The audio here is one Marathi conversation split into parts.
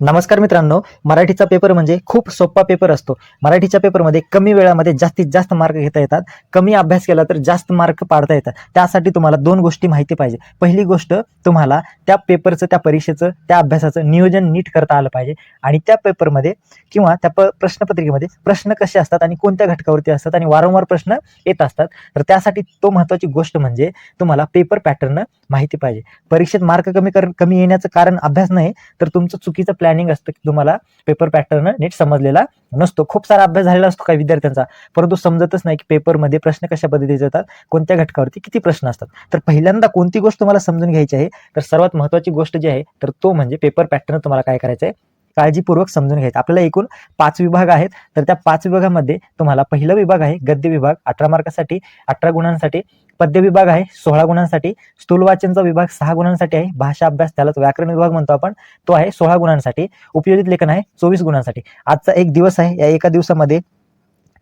नमस्कार मित्रांनो मराठीचा पेपर म्हणजे खूप सोपा पेपर असतो. मराठीच्या पेपरमध्ये कमी वेळामध्ये जास्तीत जास्त मार्क घेता येतात. कमी अभ्यास केला तर जास्त मार्क पाडता येतात. त्यासाठी तुम्हाला दोन गोष्टी माहिती पाहिजे. पहिली गोष्ट तुम्हाला त्या पेपरचं त्या परीक्षेचं त्या अभ्यासाचं नियोजन नीट करता आलं पाहिजे. आणि त्या पेपरमध्ये किंवा त्या प प्रश्नपत्रिकेमध्ये प्रश्न कसे असतात आणि कोणत्या घटकावरती असतात आणि वारंवार प्रश्न येत असतात. तर त्यासाठी तो महत्त्वाची गोष्ट म्हणजे तुम्हाला पेपर पॅटर्न माहिती पाहिजे. परीक्षेत मार्क कमी कर कमी येण्याचं कारण अभ्यास नाही तर तुमचं चुकीचं प्लॅनिंग असतं की तुम्हाला पेपर पॅटर्न नीट समजलेला नसतो. खूप सारा अभ्यास झालेला असतो काही विद्यार्थ्यांचा. परंतु समजतच नाही की पेपरमध्ये प्रश्न कशा पद्धतीचे येतात कोणत्या घटकावरती किती प्रश्न असतात. तर पहिल्यांदा कोणती गोष्ट तुम्हाला समजून घ्यायची आहे तर सर्वात महत्त्वाची गोष्ट जी आहे तर तो म्हणजे पेपर पॅटर्न तुम्हाला काय करायचं आहे काळजीपूर्वक समजून घ्यायचं आपल्याला एकूण पाच विभाग आहेत. तर त्या पाच विभागामध्ये तुम्हाला पहिला विभाग आहे गद्य विभाग. अठरा मार्कासाठी अठरा गुणांसाठी पद्य विभाग आहे सोळा गुणांसाठी. स्थूल वाचनचा विभाग सहा गुणांसाठी आहे. भाषा अभ्यास त्यालाच व्याकरण विभाग म्हणतो आपण. तो आहे सोळा गुणांसाठी. उपयोजित लेखन आहे चोवीस गुणांसाठी. आजचा एक दिवस आहे. या एका दिवसामध्ये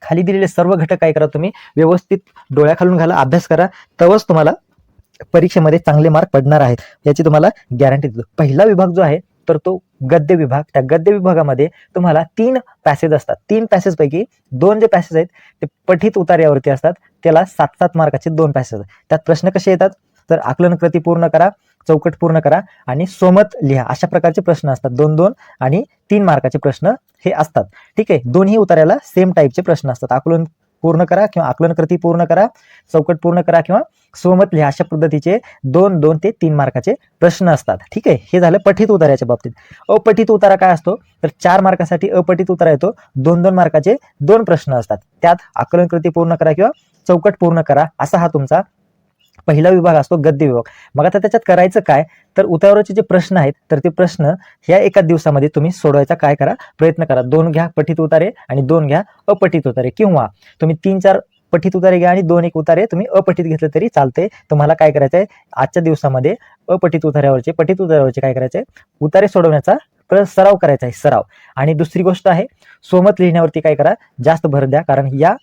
खाली दिलेले सर्व घटक काय करा तुम्ही? व्यवस्थित डोळ्याखालून घाला अभ्यास करा. तवच तुम्हाला परीक्षेमध्ये चांगले मार्क पडणार आहेत. याची तुम्हाला गॅरंटी देतो. पहिला विभाग जो आहे तर तो गद्य विभाग त्या गद्य विभागामध्ये तुम्हाला तीन पॅसेज असतात. तीन पॅसेजपैकी दोन जे पॅसेज आहेत ते पठित उतार्यावरती असतात. त्याला सात सात मार्काचे दोन पॅसेज त्यात प्रश्न कसे येतात? तर आकलन कृती पूर्ण करा चौकट पूर्ण करा आणि सोमत लिहा. अशा प्रकारचे प्रश्न असतात. दोन दोन आणि तीन मार्काचे प्रश्न हे असतात. ठीक आहे? दोन्ही उतार्याला सेम टाईपचे प्रश्न असतात. आकलन पूर्ण करा किंवा आकलन कृती पूर्ण करा चौकट पूर्ण करा किंवा सोमत लिहा अशा पद्धतीचे दोन दोन ते तीन मार्काचे प्रश्न असतात. ठीक आहे? हे झालं पठित उतार्याच्या बाबतीत. अपठित उतारा काय असतो? तर चार मार्कासाठी अपठित उतारा येतो. दोन दोन मार्काचे दोन प्रश्न असतात. त्यात आकलन कृती पूर्ण करा किंवा चौकट पूर्ण करा असा हा तुमचा पहिला विभाग असतो गद्य विभाग. मग आता त्याच्यात करायचं काय? तर उतारावरचे जे प्रश्न आहेत तर ते प्रश्न ह्या एका दिवसामध्ये तुम्ही सोडवायचा काय करा? प्रयत्न करा. दोन घ्या पठित उतारे आणि दोन घ्या अपठित उतारे. किंवा तुम्ही तीन चार पठित उतारे घ्या आणि दोन एक उतारे तुम्ही अपठित घेतलं तरी चालते तुम्हाला काय करायचं आहे आजच्या दिवसामध्ये अपठित उतार्यावरचे पठित उतार्यावरचे काय करायचे उतारे सोडवण्याचा प्र- सराव करायचा आहे सराव. आणि दुसरी गोष्ट आहे सोमत लिहिण्यावरती काय करा? जास्त भर द्या. कारण या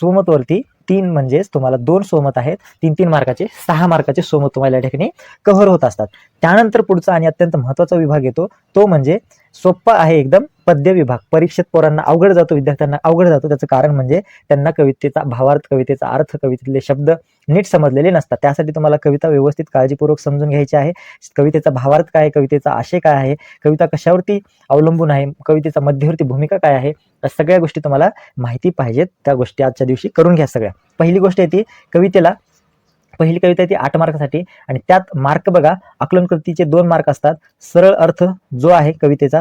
सोमतवरती तीन म्हणजेच तुम्हाला दोन सोमत आहेत. तीन तीन मार्काचे सहा मार्काचे सोमत तुम्हाला या ठिकाणी कव्हर होत असतात. त्यानंतर पुढचा आणि अत्यंत महत्त्वाचा विभाग येतो. तो म्हणजे सोप्पा आहे एकदम पद्य विभाग परीक्षेत पोरांना अवघड जातो विद्यार्थ्यांना अवघड जातो. त्याचं कारण म्हणजे त्यांना कवितेचा भावार्थ कवितेचा अर्थ कवितेतले शब्द नीट समजलेले नसतात. त्यासाठी तुम्हाला कविता व्यवस्थित काळजीपूर्वक समजून घ्यायची आहे. कवितेचा भावार्थ काय आहे? कवितेचा आशय काय आहे? कविता कशावरती अवलंबून आहे? कवितेचा मध्यवर्ती भूमिका काय आहे? या सगळ्या गोष्टी तुम्हाला माहिती पाहिजेत. त्या गोष्टी आजच्या दिवशी करून घ्या सगळ्या. पहिली गोष्ट येते कवितेला पहिली कविता येते आठ मार्कासाठी आणि त्यात मार्क बघा. आकलन कृतीचे दोन मार्क असतात. सरळ अर्थ जो आहे कवितेचा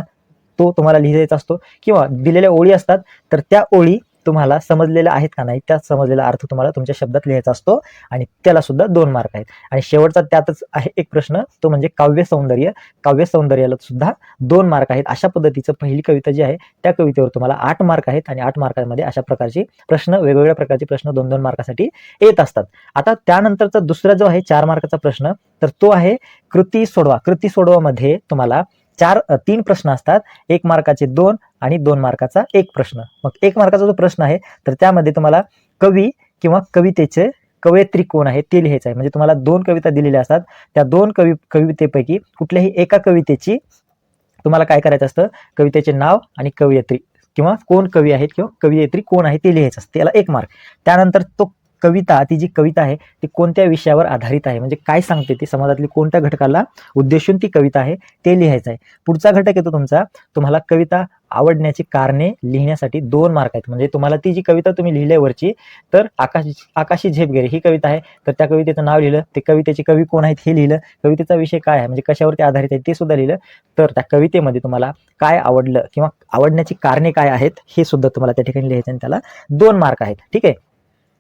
तो तुम्हाला लिहायचा असतो किंवा दिलेल्या ओळी असतात तर त्या ओळी तुम्हाला समजलेल्या आहेत का नाही त्या समजलेला अर्थ तुम्हाला तुमच्या शब्दात लिहायचा असतो आणि त्याला सुद्धा दोन मार्क आहेत. आणि शेवटचा त्यातच आहे एक प्रश्न तो म्हणजे काव्य सौंदर्य. काव्य सौंदर्याला सुद्धा दोन मार्क आहेत. अशा पद्धतीचं पहिली कविता जी आहे त्या कवितेवर तुम्हाला आठ मार्क आहेत आणि आठ मार्कांमध्ये अशा प्रकारचे प्रश्न वेगवेगळ्या प्रकारचे प्रश्न दोन दोन मार्कासाठी येत असतात. आता त्यानंतरचा दुसरा जो आहे चार मार्काचा प्रश्न तर तो आहे कृती सोडवा. कृती सोडवामध्ये तुम्हाला चार तीन प्रश्न असतात. एक मार्काचे दोन आणि दोन मार्काचा एक प्रश्न. मग एक मार्काचा जो प्रश्न आहे तर त्यामध्ये तुम्हाला कवी किंवा कवितेचे कवयित्री कोण आहे ते लिहायचं आहे. म्हणजे तुम्हाला दोन कविता दिलेल्या असतात. त्या दोन कवी कवितेपैकी कुठल्याही एका कवितेची तुम्हाला काय करायचं असतं? कवितेचे नाव आणि कवयित्री किंवा कोण कवी आहेत किंवा कवयित्री कोण आहे ते लिहायचं असतं. त्याला एक मार्क. त्यानंतर तो कविता ती जी कविता आहे ती कोणत्या विषयावर आधारित आहे? म्हणजे काय सांगते ती? समाजातली कोणत्या घटकाला उद्देशून ती कविता आहे ते लिहायचं आहे. पुढचा घटक येतो तुमचा. तुम्हाला कविता आवडण्याची कारणे लिहिण्यासाठी दोन मार्क आहेत. म्हणजे तुम्हाला ती जी कविता तुम्ही लिहिल्यावरची तर आकाश आकाशी झेप ही कविता आहे. तर त्या कवितेचं नाव लिहिलं. ते कवितेचे कवी कोण आहेत हे लिहिलं. कवितेचा विषय काय आहे? म्हणजे कशावरती आधारित आहे ते सुद्धा लिहिलं. तर त्या कवितेमध्ये तुम्हाला काय आवडलं किंवा आवडण्याची कारणे काय आहेत हे सुद्धा तुम्हाला त्या ठिकाणी लिहायचं आणि त्याला दोन मार्क आहेत. ठीक आहे?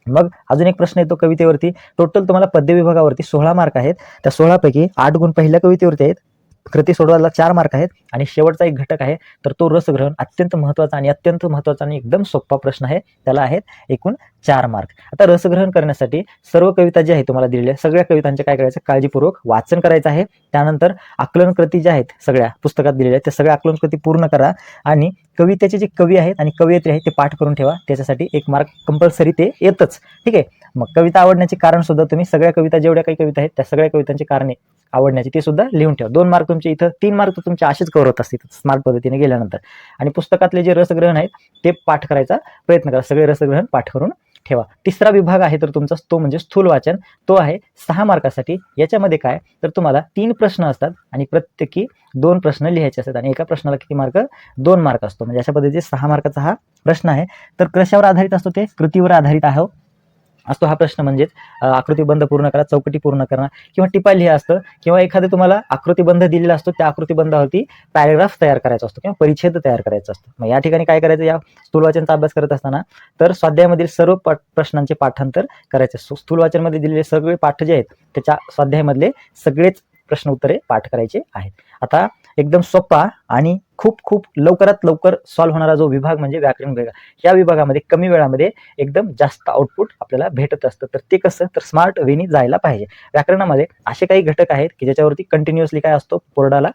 मग अजून एक प्रश्न येतो कवितेवरती. टोटल तुम्हाला पद्य विभागावरती सोळा मार्क आहेत. त्या सोळापैकी आठ गुण पहिल्या कवितेवरती आहेत. कृती सोडवायला चार मार्क आहेत आणि शेवटचा एक घटक आहे तर तो रसग्रहण अत्यंत महत्त्वाचा आणि अत्यंत महत्त्वाचा आणि एकदम सोपा प्रश्न आहे. त्याला आहेत एकूण चार मार्क. आता रसग्रहण करण्यासाठी सर्व कविता जी आहे तुम्हाला दिलेल्या सगळ्या कवितांचे काय करायचं? काळजीपूर्वक वाचन करायचं आहे. त्यानंतर आकलन कृती ज्या आहेत सगळ्या पुस्तकात दिलेल्या आहेत त्या सगळ्या आकलन कृती पूर्ण करा आणि कवितेचे जे कवी आहेत आणि कवयित्री आहेत ते पाठ करून ठेवा. त्याच्यासाठी एक मार्क कंपल्सरी ते येतच. ठीक आहे? मग कविता आवडण्याचे कारण सुद्धा तुम्ही सगळ्या कविता जेवढ्या काही कविता आहेत त्या सगळ्या कवितांची कारणे आवडण्याची ते सुद्धा लिहून ठेवा. दोन मार्क तुमचे इथं तीन मार्क तुमचे असेच कव्हर होत असतील स्मार्ट पद्धतीने गेल्यानंतर. आणि पुस्तकातले जे रसग्रहण आहेत ते पाठ करायचा प्रयत्न करा. सगळे रसग्रहण पाठ करून ठेवा. तिसरा विभाग आहे तर तुमचा तो म्हणजे स्थूल वाचन. तो आहे सहा मार्कासाठी. याच्यामध्ये काय? तर तुम्हाला तीन प्रश्न असतात आणि प्रत्येकी दोन प्रश्न लिहायचे असतात. आणि एका प्रश्नाला किती मार्क दोन मार्क असतो. म्हणजे अशा पद्धतीचे सहा मार्काचा हा प्रश्न आहे. तर कशावर आधारित असतो ते? कृतीवर आधारित आहे. असतो हा प्रश्न म्हणजेच आकृतीबंध पूर्ण करा चौकटी पूर्ण करा किंवा टिपा लिहा असतं किंवा एखादं तुम्हाला आकृतीबंध दिलेला असतो त्या आकृतीबंधावरती पॅरेग्राफ तयार करायचा असतो किंवा परिच्छेद तयार करायचा असतो. मग या ठिकाणी काय करायचं या स्थूलवाचनचा अभ्यास करत असताना तर स्वाध्यायामधील सर्व प्रश्नांचे पाठांतर करायचे असतो. स्थूलवाचनमध्ये दिलेले सगळे पाठ जे आहेत त्याच्या स्वाध्यायामधले सगळेच प्रश्न उत्तरे पाठ करायचे आहेत. आता एकदम सोपा आणि खूप खूप लवकरात लवकर सॉल्व्ह होणारा जो विभाग म्हणजे व्याकरण विभाग या विभागामध्ये कमी वेळामध्ये एकदम जास्त आउटपुट आपल्याला भेटत असतं. तर ते कसं? तर स्मार्ट वेनी जायला पाहिजे. व्याकरणामध्ये असे काही घटक आहेत की ज्याच्यावरती कंटिन्युअसली काय असतो? बोर्डाला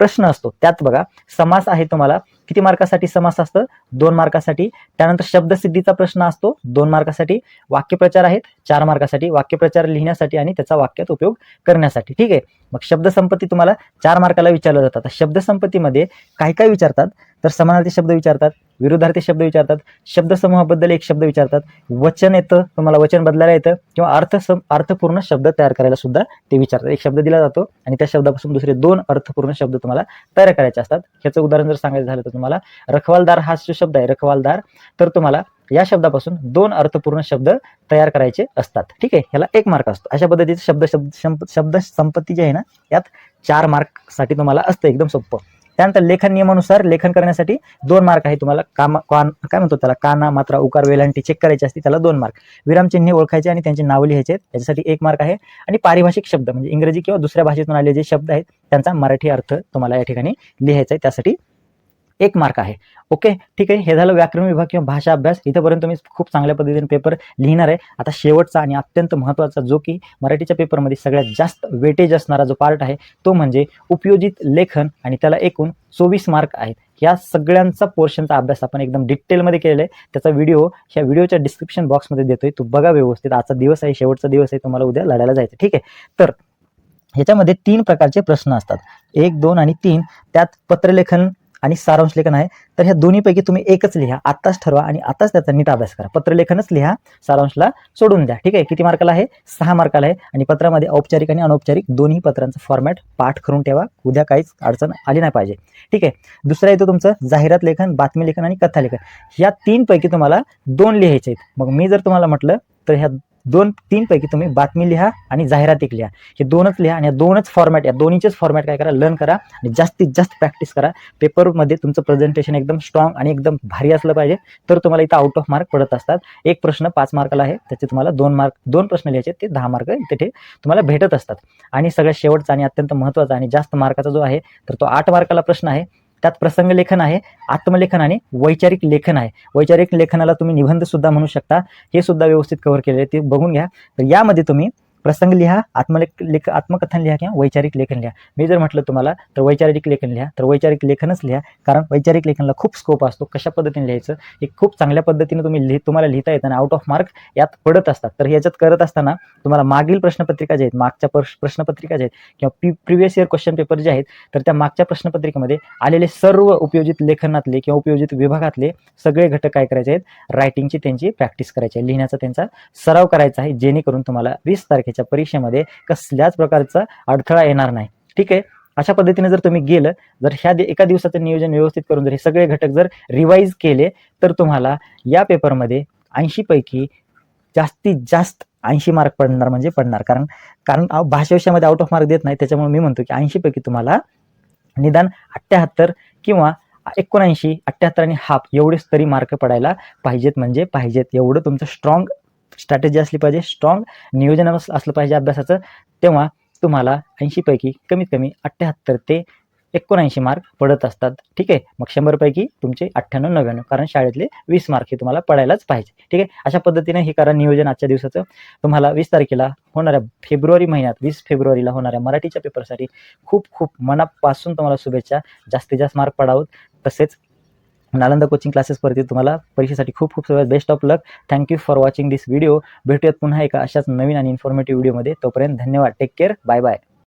प्रश्न असतो. त्यात बघा समास आहे तुम्हाला. किती मार्कासाठी समास असतं? दोन मार्कासाठी. त्यानंतर शब्दसिद्धीचा प्रश्न असतो. दोन मार्कासाठी वाक्यप्रचार आहेत. चार मार्कासाठी वाक्यप्रचार लिहिण्यासाठी आणि त्याचा वाक्यात उपयोग करण्यासाठी. ठीक आहे? मग शब्दसंपत्ती तुम्हाला चार मार्काला विचारलं जातात शब्दसंपत्तीमध्ये शब्दसंपत्तीमध्ये काय काय विचारतात तर समानार्थी शब्द विचारतात विरुद्धार्थी शब्द विचारतात शब्दसमूहाबद्दल एक शब्द विचारतात वचन येतं तुम्हाला वचन बदलायला येतं किंवा अर्थ सम अर्थपूर्ण शब्द तयार करायला सुद्धा ते विचारतात. एक शब्द दिला जातो आणि त्या शब्दापासून दुसरे दोन अर्थपूर्ण शब्द तुम्हाला तयार करायचे असतात. ह्याचं उदाहरण जर सांगायचं झालं तर तुम्हाला रखवालदार हा जो शब्द आहे रखवालदार तर तुम्हाला या शब्दापासून दोन अर्थपूर्ण शब्द तयार करायचे असतात. ठीक आहे? ह्याला एक मार्क असतो. अशा पद्धतीचे शब्द शब्द शब्द संपत्ती जी आहे ना यात चार मार्कसाठी तुम्हाला असतं एकदम सोपं. त्यानंतर लेखन नियमानुसार लेखन करण्यासाठी दोन मार्क आहे तुम्हाला. कामा कान काय म्हणतो त्याला? काना मात्रा उकार वेलांटी चेक करायची असते त्याला दोन मार्क. विरामचिन्हे ओळखायचे आणि त्यांची नाव लिहायचे आहेत. एक मार्क आहे. आणि पारिभाषिक शब्द म्हणजे इंग्रजी किंवा दुसऱ्या भाषेतून आलेले जे शब्द आहेत त्यांचा मराठी अर्थ तुम्हाला या ठिकाणी लिहायचा आहे. त्यासाठी एक मार्क आहे. ओके ठीक आहे? हे झालं व्याकरण विभाग किंवा भाषा अभ्यास. इथंपर्यंत मी खूप चांगल्या पद्धतीने पेपर लिहिणार आहे. आता शेवटचा आणि अत्यंत महत्त्वाचा जो की मराठीच्या पेपरमध्ये सगळ्यात जास्त वेटेज असणारा जो पार्ट आहे तो म्हणजे उपयोजित लेखन आणि त्याला एकूण चोवीस मार्क आहेत. या सगळ्यांचा पोर्शनचा अभ्यास आपण एकदम डिटेलमध्ये केलेला आहे. त्याचा व्हिडिओ ह्या व्हिडिओच्या डिस्क्रिप्शन बॉक्समध्ये देतोय. तू बघा व्यवस्थित. आजचा दिवस आहे शेवटचा दिवस आहे तुम्हाला उद्या लढायला जायचं ठीक आहे? तर ह्याच्यामध्ये तीन प्रकारचे प्रश्न असतात. एक दोन आणि तीन. त्यात पत्रलेखन आणि सारांश लेखन आहे. तर ह्या दोन्हीपैकी तुम्ही एकच लिहा. आत्ताच ठरवा आणि आताच त्याचा नीट अभ्यास करा. पत्रलेखनच लिहा. सारांशला सोडून द्या. ठीक आहे? किती मार्काला आहे? सहा मार्काला आहे. आणि पत्रामध्ये औपचारिक आणि अनौपचारिक दोन्ही पत्रांचं फॉर्मॅट पाठ करून ठेवा. उद्या काहीच अडचण आली नाही पाहिजे. ठीक आहे? दुसरं येतो तुमचं जाहिरात लेखन बातमी लेखन आणि कथा लेखन. या तीनपैकी तुम्हाला दोन लिहायचे आहेत. मग मी जर तुम्हाला म्हटलं तर ह्या दोन तीन पैकी तुम्ही बातमी लिहा आणि जाहिरातीक लिहा. हे दोनच लिहा आणि या दोनच फॉर्मॅट या दोन्हीचेच फॉर्मॅट काय करा? लर्न करा आणि जास्तीत जास्त प्रॅक्टिस करा. पेपरमध्ये तुमचं प्रेझेंटेशन एकदम स्ट्रॉंग आणि एकदम भारी असलं पाहिजे तर तुम्हाला इथं आउट ऑफ मार्क पडत असतात. एक प्रश्न पाच मार्काला आहे त्याचे तुम्हाला दोन मार्क दोन प्रश्न लिहायचे ते दहा मार्क तिथे तुम्हाला भेटत असतात. आणि सगळ्यात शेवटचा आणि अत्यंत महत्त्वाचा आणि जास्त मार्काचा जो आहे तर तो आठ मार्काला प्रश्न आहे. त्यात प्रसंग लेखन आहे आत्मलेखन आणि वैचारिक लेखन आहे. वैचारिक लेखनाला तुम्ही निबंध सुद्धा म्हणू शकता. हे सुद्धा व्यवस्थित कव्हर केलेले आहे ते बघून घ्या. तर यामध्ये तुम्ही प्रसंग लिहा आत्मलेख लेख आत्मकथन लिहा किंवा वैचारिक लेखन लिहा. मी जर म्हटलं तुम्हाला तर वैचारिक लेखन लिहा तर वैचारिक लेखनच लिहा. कारण वैचारिक लेखनला खूप स्कोप असतो कशा पद्धतीने लिहायचं? हे खूप चांगल्या पद्धतीने तुम्ही लिहि तुम्हाला लिहिता येतं आणि आउट ऑफ मार्क यात पडत असतात. तर ह्याच्यात करत असताना तुम्हाला मागील प्रश्नपत्रिका जे आहेत मागच्या प्रश्नपत्रिका जे आहेत किंवा P previous year question paper जे आहेत तर त्या मागच्या प्रश्नपत्रिकेमध्ये आलेले सर्व उपयोजित लेखनातले किंवा उपयोजित विभागातले सगळे घटक काय करायचे आहेत? रायटिंगची त्यांची प्रॅक्टिस करायची आहे. लिहिण्याचा त्यांचा सराव करायचा आहे जेणेकरून तुम्हाला वीस तारखेच्या परीक्षेमध्ये कसल्याच प्रकारचा अडथळा येणार नाही. ठीक आहे? अशा पद्धतीने जर तुम्ही गेलं जर ह्या एका दिवसाचं नियोजन व्यवस्थित करून जर हे सगळे घटक जर रिवाईज केले तर तुम्हाला या पेपरमध्ये ऐंशी पैकी जास्तीत जास्त ऐंशी मार्क पडणार म्हणजे पडणार. कारण कारण भाषाविषयामध्ये आउट ऑफ मार्क देत नाही त्याच्यामुळे मी म्हणतो की ऐंशी पैकी तुम्हाला निदान अठ्ठ्याहत्तर किंवा एकोणऐंशी अठ्ठ्याहत्तर आणि हाफ एवढेच तरी मार्क पडायला पाहिजेत म्हणजे पाहिजेत. एवढं तुमचं स्ट्रॉंग स्ट्रॅटेजी असली पाहिजे स्ट्रॉंग नियोजन असलं पाहिजे अभ्यासाचं तेव्हा तुम्हाला ऐंशीपैकी कमीत कमी अठ्ठ्याहत्तर ते एकोणऐंशी मार्क पडत असतात. ठीक आहे? मग शंभरपैकी तुमचे अठ्ठ्याण्णव नव्याण्णव कारण शाळेतले वीस मार्क हे तुम्हाला पडायलाच पाहिजे. ठीक आहे? अशा पद्धतीने हे करा नियोजन आजच्या दिवसाचं. तुम्हाला वीस तारखेला होणाऱ्या फेब्रुवारी महिन्यात वीस फेब्रुवारीला होणाऱ्या मराठीच्या पेपरसाठी खूप खूप मनापासून तुम्हाला शुभेच्छा. जास्तीत जास्त मार्क पडावं. तसेच नालंदा कोचिंग क्लासेसवरती तुम्हाला परीक्षेसाठी खूप खूप सगळ्यात best of luck thank you for watching this video भेटूयात पुन्हा एका अशाच नवीन आणि इन्फॉर्मेटिव्ह व्हिडिओमध्ये तोपर्यंत धन्यवाद. Take care bye bye